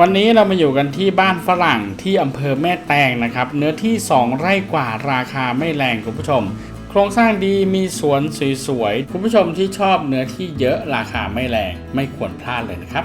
วันนี้เรามาอยู่กันที่บ้านฝรั่งที่อำเภอแม่แตงนะครับ เนื้อที่ 2 ไร่กว่าราคาไม่แรงคุณผู้ชม โครงสร้างดีมีสวนสวยๆคุณผู้ชมที่ชอบเนื้อที่เยอะราคาไม่แรงไม่ควรพลาดเลยนะครับ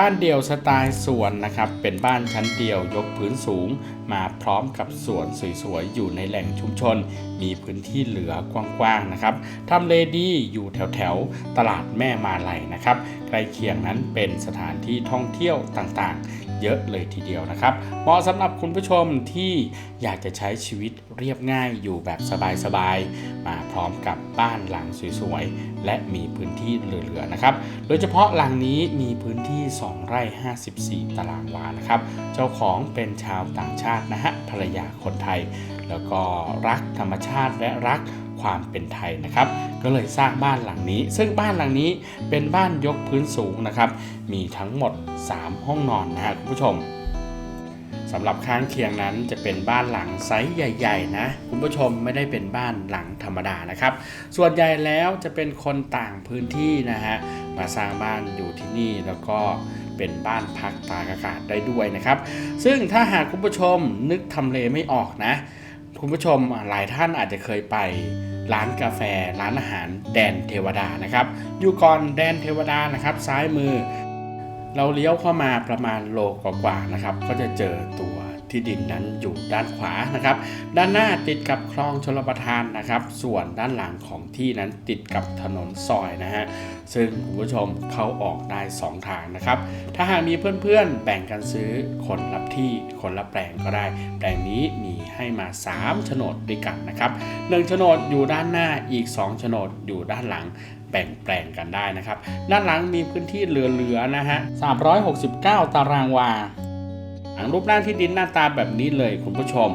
บ้านเดี่ยวสไตล์สวนนะครับ เป็นบ้านชั้นเดียวยกพื้นสูง มาพร้อมกับสวนสวยๆ อยู่ในแหล่งชุมชน มีพื้นที่เหลือกว้างๆนะครับทำเลดีอยู่แถวๆ ตลาดแม่มาลัยนะครับใกล้เคียงนั้นเป็นสถานที่ท่องเที่ยวต่างๆ เยอะเลยทีเดียวนะครับเหมาะสำหรับคุณผู้ชมที่อยากจะใช้ชีวิตเรียบง่ายอยู่แบบสบายๆ มาพร้อมกับบ้านหลังสวยๆ และมีพื้นที่เหลือๆนะครับ โดยเฉพาะหลังนี้มีพื้นที่ 2 ไร่ 54 ตารางวานะครับ เจ้าของเป็นชาวต่างชาตินะฮะภรรยาคนไทย แล้วก็รักธรรมชาติและรัก ความเป็นไทยนะครับ ก็เลยสร้างบ้านหลังนี้ ซึ่งบ้านหลังนี้เป็นบ้านยกพื้นสูงนะครับ มีทั้งหมด 3 ห้องนอนนะคุณผู้ชมสำหรับข้างเคียงนั้นจะเป็นบ้านหลังไซส์ใหญ่ ๆ นะ คุณผู้ชมไม่ได้เป็นบ้านหลังธรรมดานะครับ ส่วนใหญ่แล้วจะเป็นคนต่างพื้นที่นะฮะมาสร้างบ้านอยู่ที่นี่แล้วก็เป็นบ้านพักตากอากาศได้ด้วยนะครับ ซึ่งถ้าหากคุณผู้ชมนึกทำเลไม่ออกนะ คุณผู้ชมหลายท่านอาจจะเคยไปร้านกาแฟ ร้านอาหารแดนเทวดานะครับอยู่ก่อนแดนเทวดานะครับ ซ้ายมือ เราเลี้ยวเข้ามาประมาณโลกว่าๆนะครับ ก็จะเจอตัว ที่ดินนั้นอยู่ด้านขวานะครับ ด้านหน้าติดกับคลองชลประทานนะครับ ส่วนด้านหลังของที่นั้นติดกับถนนซอยนะฮะซึ่งคุณผู้ชมเข้าออกได้ 2 ทางนะครับ ถ้าหากมีเพื่อนๆ แบ่งกันซื้อคนรับที่คนละแปลงก็ได้ แปลงนี้มีให้มา 3 โฉนดด้วยกันนะครับ1โฉนดอยู่ด้านหน้าอีก 2 โฉนดอยู่ด้านหลังแบ่งแปลงกันได้นะครับ ด้านหลังมีพื้นที่เหลือๆนะฮะ369 ตารางวา หลังรูปร่างที่ดินหน้าตาแบบนี้เลยคุณผู้ชม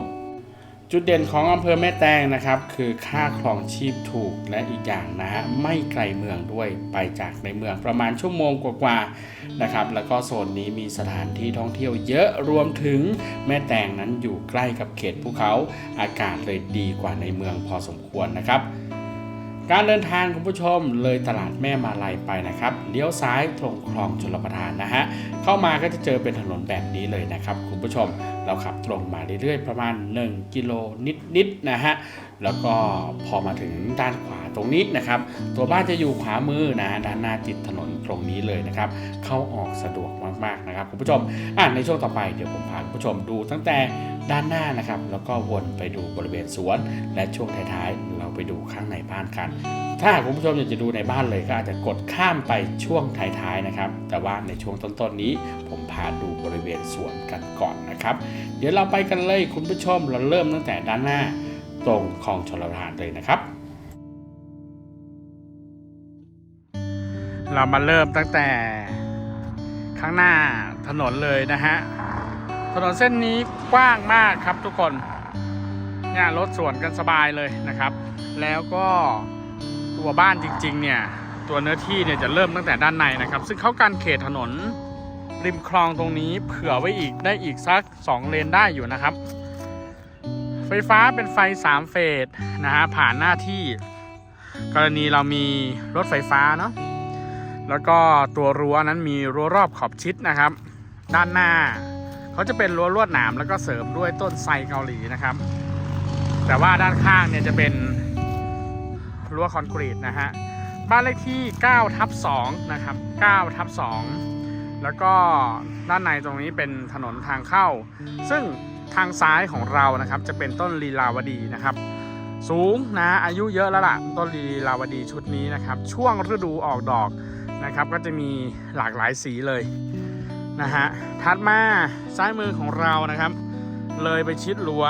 จุดเด่นของอำเภอแม่แตงนะครับ คือค่าครองชีพถูกและอีกอย่างนะฮะไม่ไกลเมืองด้วยไปจากในเมืองประมาณชั่วโมงกว่าๆนะครับ แล้วก็โซนนี้มีสถานที่ท่องเที่ยวเยอะรวมถึงแม่แตงนั้นอยู่ใกล้กับเขตภูเขาอากาศเลยดีกว่าในเมืองพอสมควรนะครับ การเดินทางคุณผู้ชมเลยตลาดแม่มาลัยไปนะครับเลี้ยวซ้ายตรงคลองชลประทานนะฮะเข้ามาก็จะเจอเป็นถนนแบบนี้เลยนะครับคุณผู้ชมเราขับตรงมาเรื่อยๆ ประมาณ 1 กิโลนิดๆนะฮะ แล้วก็พอมาถึงด้านขวาตรงนี้นะครับ ตัวบ้านจะอยู่ขวามือนะด้านหน้าติดถนนตรงนี้เลยนะครับ เข้าออกสะดวกมากๆนะครับคุณผู้ชมอะในช่วงต่อไปเดี๋ยวผมพาคุณผู้ชมดูตั้งแต่ด้านหน้านะครับ แล้วก็วนไปดูบริเวณสวน และช่วงท้ายๆ เราไปดูข้างในบ้านกัน ถ้าคุณผู้ชมอยากจะดูในบ้านเลยก็อาจจะกดข้ามไปช่วงท้ายๆนะครับ แต่ว่าในช่วงต้นๆนี้ ผมพาดูบริเวณสวนกันก่อนนะครับเดี๋ยวเราไปกันเลยคุณผู้ชมเราเริ่มตั้งแต่ด้านหน้าตรงคลองชลประทานเลยนะครับ เรามาเริ่มตั้งแต่ข้างหน้าถนนเลยนะฮะถนนเส้นนี้กว้างมากครับทุกคนเนี่ยรถสวนกันสบายเลยนะครับ แล้วก็ตัวบ้านจริงๆเนี่ยตัวเนื้อที่เนี่ยจะเริ่มตั้งแต่ด้านในนะครับ ซึ่งเขาการเขตถนน ริมคลองตรงนี้เผื่อไว้อีกได้อีกสัก 2 เลนได้อยู่นะครับ ไฟฟ้าเป็นไฟ 3 เฟสนะฮะผ่านหน้าที่กรณีเรามีรถไฟฟ้าเนาะแล้วก็ตัวรั้วนั้นมีรั้วรอบขอบชิดนะครับ ด้านหน้าเขาจะเป็นรั้วลวดหนามแล้วก็เสริมด้วยต้นไทรเกาหลีนะครับ แต่ว่าด้านข้างเนี่ยจะเป็นรั้วคอนกรีตนะฮะบ้านเลขที่9ทับ2นะครับ9ทับ2 แล้วก็ด้านในตรงนี้เป็นถนนทางเข้า ซึ่งทางซ้ายของเรานะครับจะเป็นต้นลีลาวดีนะครับ สูงนะอายุเยอะแล้วล่ะต้นลีลาวดีชุดนี้นะครับ ช่วงฤดูออกดอกนะครับ ก็จะมีหลากหลายสีเลยนะฮะถัดมาซ้ายมือของเรานะครับ เลยไปชิดรั้ว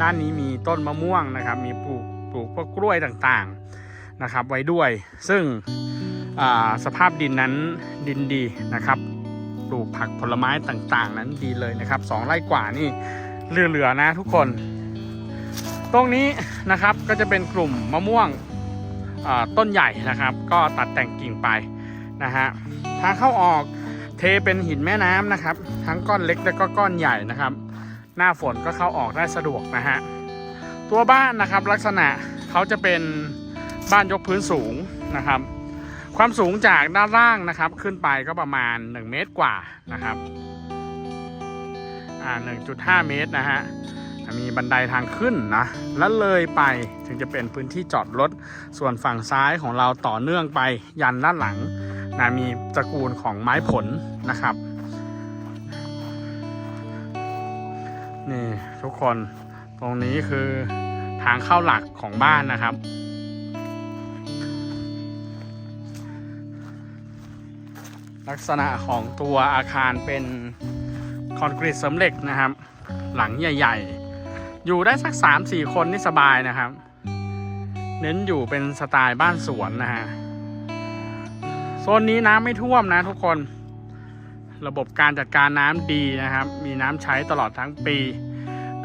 ด้านนี้มีต้นมะม่วงนะครับ มีปลูกปลูกพวกกล้วยต่างๆนะครับ ไว้ด้วย ซึ่งสภาพดินนั้นดินดีนะครับ ลูกผักผลไม้ต่างๆ นั้นดีเลยนะครับสองไร่กว่านี่เหลือๆนะทุกคน ตรงนี้นะครับก็จะเป็นกลุ่มมะม่วงต้นใหญ่นะครับ ก็ตัดแต่งกิ่งไปนะฮะทางเข้าออกเทเป็นหินแม่น้ำนะครับ ทั้งก้อนเล็กและก็ก้อนใหญ่นะครับ หน้าฝนก็เข้าออกได้สะดวกนะฮะตัวบ้านนะครับลักษณะเขาจะเป็นบ้านยกพื้นสูงนะครับ ความสูงจากด้านล่างนะครับ ขึ้นไปก็ประมาณ 1 เมตรกว่านะครับอ่า1.5 เมตรนะฮะมีบันไดทางขึ้นนะ แล้วเลยไปถึงจะเป็นพื้นที่จอดรถ ส่วนฝั่งซ้ายของเราต่อเนื่องไปยันด้านหลังนะมีตระกูลของไม้ผลนะครับนี่ทุกคนตรงนี้คือทางเข้าหลักของบ้านนะครับ ลักษณะของตัวอาคารเป็นคอนกรีตเสริมเหล็กนะครับ หลังใหญ่ ๆ อยู่ได้สัก 3-4 คนนี่สบายนะครับ เน้นอยู่เป็นสไตล์บ้านสวนนะฮะโซนนี้น้ำไม่ท่วมนะทุกคน ระบบการจัดการน้ำดีนะครับ มีน้ำใช้ตลอดทั้งปี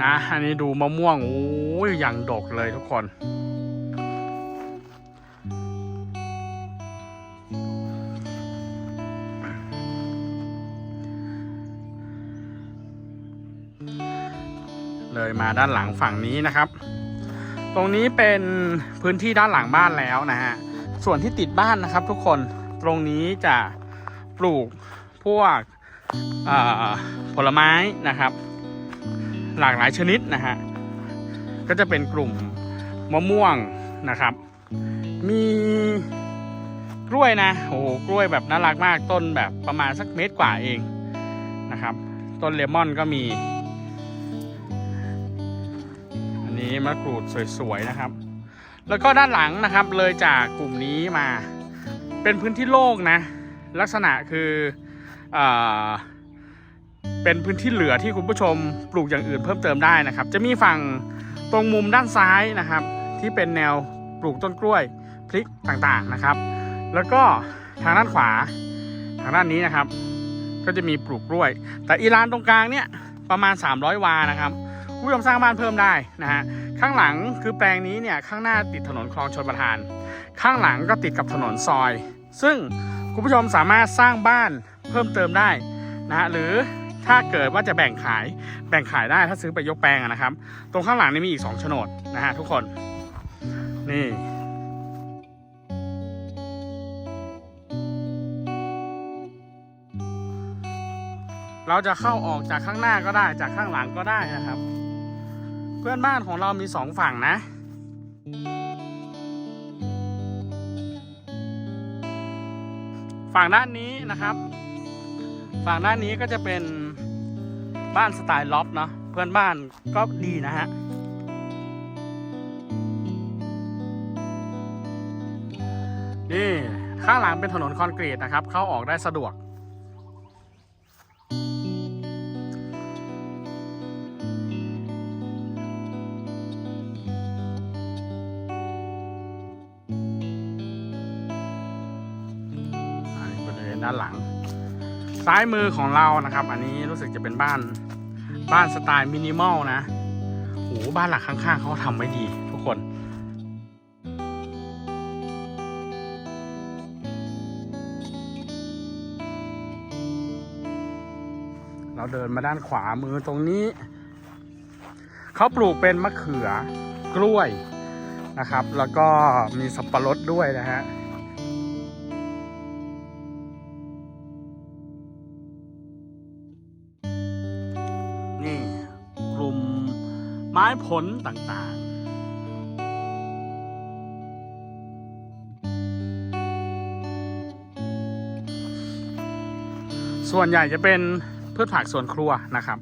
นะ อันนี้ดูมะม่วงโอ้ยอย่างดกเลยทุกคน เลยมาด้านหลังฝั่งนี้นะครับ ตรงนี้เป็นพื้นที่ด้านหลังบ้านแล้วนะฮะส่วนที่ติดบ้านนะครับ ทุกคนตรงนี้จะปลูกพวกผลไม้นะครับ หลากหลายชนิดนะฮะก็จะเป็นกลุ่มมะม่วงนะครับ มีกล้วยนะโอ้โหกล้วยแบบน่ารักมากต้นแบบประมาณสักเมตรกว่าเองนะครับ ต้นเลมอนก็มี นี้มะกรูดสวยๆนะครับ แล้วก็ด้านหลังนะครับเลยจากกลุ่มนี้มา เป็นพื้นที่โล่งนะ ลักษณะคือเออเป็นพื้นที่เหลือที่คุณผู้ชมปลูกอย่างอื่นเพิ่มเติมได้นะครับ จะมีฝั่งตรงมุมด้านซ้ายนะครับ ที่เป็นแนวปลูกต้นกล้วยพริกต่างๆนะครับ แล้วก็ทางด้านขวาทางด้านนี้นะครับ ก็จะมีปลูกกล้วย แต่อีลานตรงกลางเนี่ยประมาณ 300 วานะครับ คุณผู้ชมสร้างบ้านเพิ่มได้นะฮะข้างหลังคือแปลงนี้เนี่ยข้างหน้าติดถนนคลองชลประทาน ข้างหลังก็ติดกับถนนซอย ซึ่งคุณผู้ชมสามารถสร้างบ้านเพิ่มเติมได้นะฮะหรือถ้าเกิดว่าจะแบ่งขายแบ่งขายได้ถ้าซื้อไปยกแปลงนะครับ ตรงข้างหลังนี่มีอีก2โฉนดนะฮะทุกคนนี่เราจะเข้าออกจากข้างหน้าก็ได้จากข้างหลังก็ได้นะครับ เพื่อนบ้านของเรามีสองฝั่งนะ ฝั่งด้านนี้นะครับ ฝั่งด้านนี้ก็จะเป็นบ้านสไตล์ล็อบเนาะเพื่อนบ้านก็ดีนะฮะนี่ข้างหลังเป็นถนนคอนกรีตนะครับ เข้าออกได้สะดวก ด้านหลัง ซ้ายมือของเรานะครับ อันนี้รู้สึกจะเป็นบ้านบ้านสไตล์มินิมอลนะโอ้โหบ้านหลังข้างๆเขาทำไว้ดีทุกคนเราเดินมาด้านขวามือตรงนี้ เขาปลูกเป็นมะเขือกล้วยนะครับ แล้วก็มีสับปะรดด้วยนะฮะ ผลต่างๆส่วนใหญ่จะเป็นพืชผักสวนครัวนะครับ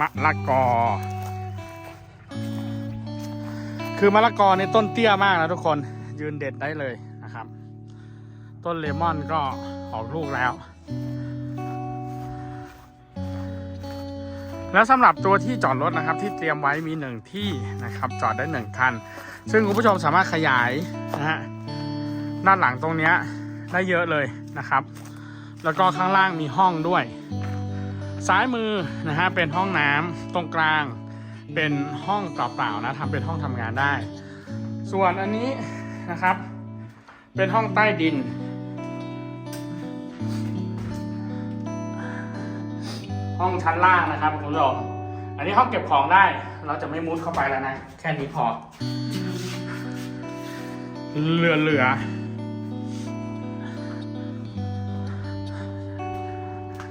มะละกอ คือมะละกอในต้นเตี้ยมากนะทุกคนยืนเด็ดได้เลย ต้นเลมอนก็ออกลูกแล้ว แล้วสำหรับตัวที่จอดรถนะครับที่เตรียมไว้มีหนึ่งที่นะครับ จอดได้หนึ่งคัน ซึ่งคุณผู้ชมสามารถขยายนะฮะด้านหลังตรงนี้ได้เยอะเลยนะครับ แล้วก็ข้างล่างมีห้องด้วย ซ้ายมือนะฮะเป็นห้องน้ำตรงกลางเป็นห้องเปล่าๆนะทำเป็นห้องทำงานได้ ส่วนอันนี้นะครับ เป็นห้องใต้ดิน ห้องชั้นล่างนะครับคุณผู้ชมอันนี้ห้องเก็บของได้ เราจะไม่มุดเข้าไปแล้วนะ แค่นี้พอ เหลือเหลือ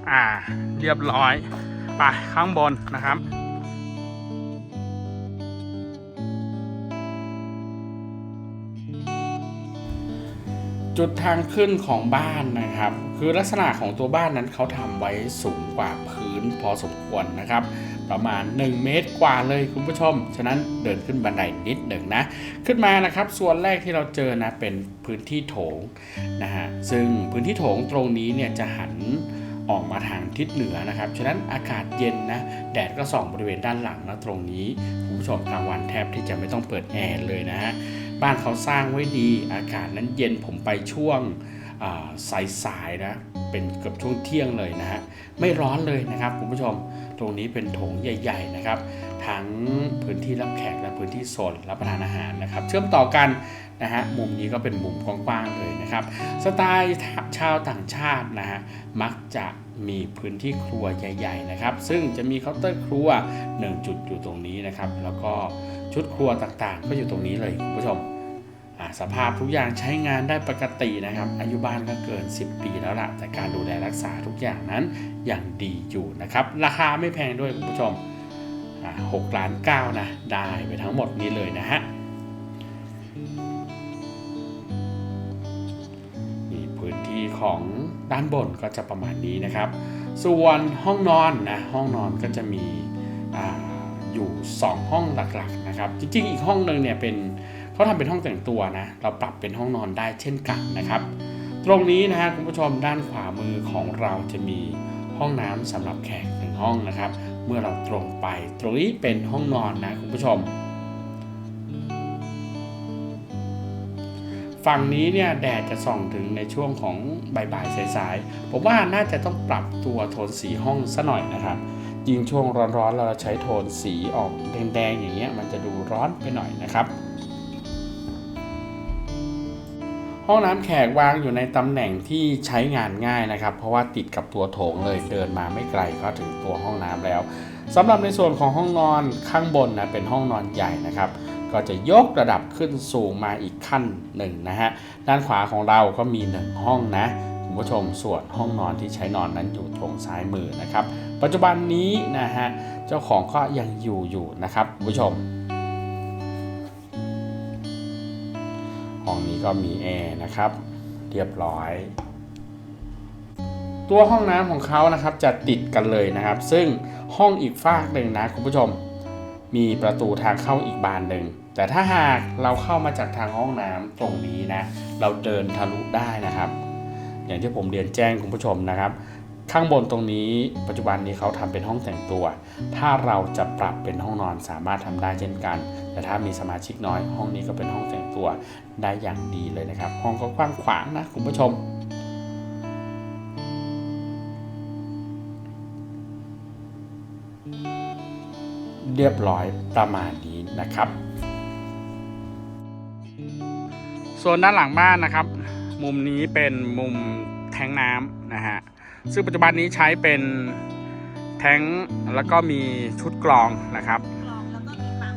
อ่า เรียบร้อย ไปข้างบนนะครับ จุดทางขึ้นของบ้านนะครับ คือลักษณะของตัวบ้านนั้นเขาทำไว้สูงกว่าพื้นพอสมควรนะครับ ประมาณ 1 เมตรกว่าเลยคุณผู้ชม ฉะนั้นเดินขึ้นบันไดนิดหนึ่งนะ ขึ้นมานะครับ ส่วนแรกที่เราเจอนะเป็นพื้นที่โถงนะฮะซึ่งพื้นที่โถงตรงนี้เนี่ยจะหันออกมาทางทิศเหนือนะครับ ฉะนั้นอากาศเย็นนะ แดดก็ส่องบริเวณด้านหลังนะตรงนี้ คุณผู้ชมกลางวันแทบที่จะไม่ต้องเปิดแอร์เลยนะฮะ บ้านเขาสร้างไว้ดี อากาศนั้นเย็นผมไปช่วงสายๆนะ เป็นเกือบช่วงเที่ยงเลยนะฮะ ไม่ร้อนเลยนะครับคุณผู้ชม ตรงนี้เป็นโถงใหญ่ ๆนะครับ ทั้งพื้นที่รับแขกและพื้นที่โซนรับประทานอาหารนะครับ เชื่อมต่อกันนะฮะ มุมนี้ก็เป็นมุมกว้างๆเลยนะครับ สไตล์ชาวต่างชาตินะฮะ มักจะมีพื้นที่ครัวใหญ่ ๆ นะครับ ซึ่งจะมีเคาน์เตอร์ครัว 1 จุดอยู่ตรงนี้นะครับ แล้วก็ ชุดครัวต่างๆ ก็อยู่ตรงนี้เลยคุณผู้ชมอ่าสภาพทุกอย่างใช้งานได้ปกตินะครับ อายุบ้านก็เกิน 10 ปีแล้วล่ะ แต่การดูแลรักษาทุกอย่างนั้นยังดีอยู่นะครับ ราคาไม่แพงด้วยคุณผู้ชมอ่า6ล้าน9นะได้ไปทั้งหมดนี้เลยนะฮะนี่พื้นที่ของด้านบนก็จะประมาณนี้นะครับ ส่วนห้องนอนนะห้องนอนก็จะมีอ่า อยู่ 2 ห้องหลักๆนะครับจริงๆ อีกห้องหนึ่งเนี่ยเป็นเขาทำเป็นห้องแต่งตัวนะเราปรับเป็นห้องนอนได้เช่นกันนะครับ ตรงนี้นะฮะคุณผู้ชมด้านขวามือของเราจะมีห้องน้ำสำหรับแขกหนึ่งห้องนะครับ เมื่อเราตรงไปตรงนี้เป็นห้องนอนนะคุณผู้ชมฝั่งนี้เนี่ยแดดจะส่องถึงในช่วงของบ่ายๆสายๆผมว่าน่าจะต้องปรับตัวโทนสีห้องซะหน่อยนะครับ ยิ่งช่วงร้อนๆ เราใช้โทนสีออกแดงๆ อย่างเงี้ยมันจะดูร้อนไปหน่อยนะครับ ห้องน้ำแขกวางอยู่ในตำแหน่งที่ใช้งานง่ายนะครับ เพราะว่าติดกับตัวโถงเลยเดินมาไม่ไกลก็ถึงตัวห้องน้ำแล้วสำหรับในส่วนของห้องนอนข้างบนนะเป็นห้องนอนใหญ่นะครับก็จะยกระดับขึ้นสูงมาอีกขั้นหนึ่งนะฮะ ด้านขวาของเราก็มี 1 ห้องนะ คุณผู้ชมส่วนห้องนอนที่ใช้นอนนั้นอยู่ตรงซ้ายมือนะครับ ปัจจุบันนี้นะฮะเจ้าของก็ยังอยู่อยู่นะครับคุณผู้ชมห้องนี้ก็มีแอร์นะครับ เรียบร้อยตัวห้องน้ำของเขานะครับจะติดกันเลยนะครับ ซึ่งห้องอีกฝากหนึ่งนะคุณผู้ชม มีประตูทางเข้าอีกบานหนึ่งแต่ถ้าหากเราเข้ามาจากทางห้องน้ำตรงนี้นะ เราเดินทะลุได้นะครับ อย่างที่ผมเรียนแจ้งคุณผู้ชมนะครับ ข้างบนตรงนี้ปัจจุบันนี้เขาทำเป็นห้องแต่งตัว ถ้าเราจะปรับเป็นห้องนอนสามารถทำได้เช่นกัน แต่ถ้ามีสมาชิกน้อย ห้องนี้ก็เป็นห้องแต่งตัวได้อย่างดีเลยนะครับ ห้องก็กว้างขวางนะคุณผู้ชมเรียบร้อยประมาณนี้นะครับ ส่วนด้านหลังบ้านนะครับ มุมนี้เป็นมุมแทงน้ำนะฮะ ซึ่งปัจจุบันนี้ใช้เป็นแทงแล้วก็มีชุดกรองนะครับกรองแล้วก็มีปั๊ม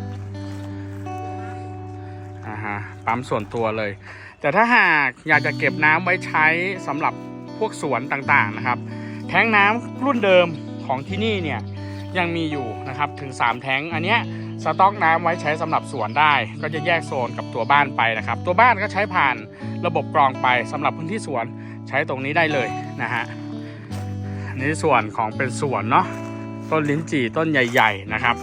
อ่าฮะปั๊มส่วนตัวเลย แต่ถ้าหากอยากจะเก็บน้ำไว้ใช้สำหรับพวกสวนต่างๆนะครับ แทงน้ำรุ่นเดิมของที่นี่เนี่ยยังมีอยู่นะครับถึง 3 แทงอันเนี้ย สต็อกน้ำไว้ใช้สำหรับสวนได้ ก็จะแยกโซนกับตัวบ้านไปนะครับ ตัวบ้านก็ใช้ผ่านระบบกรองไปสำหรับพื้นที่สวนใช้ตรงนี้ได้เลยนะฮะนี่ส่วนของเป็นสวนเนาะต้นลิ้นจี่ต้นใหญ่ ๆ นะครับ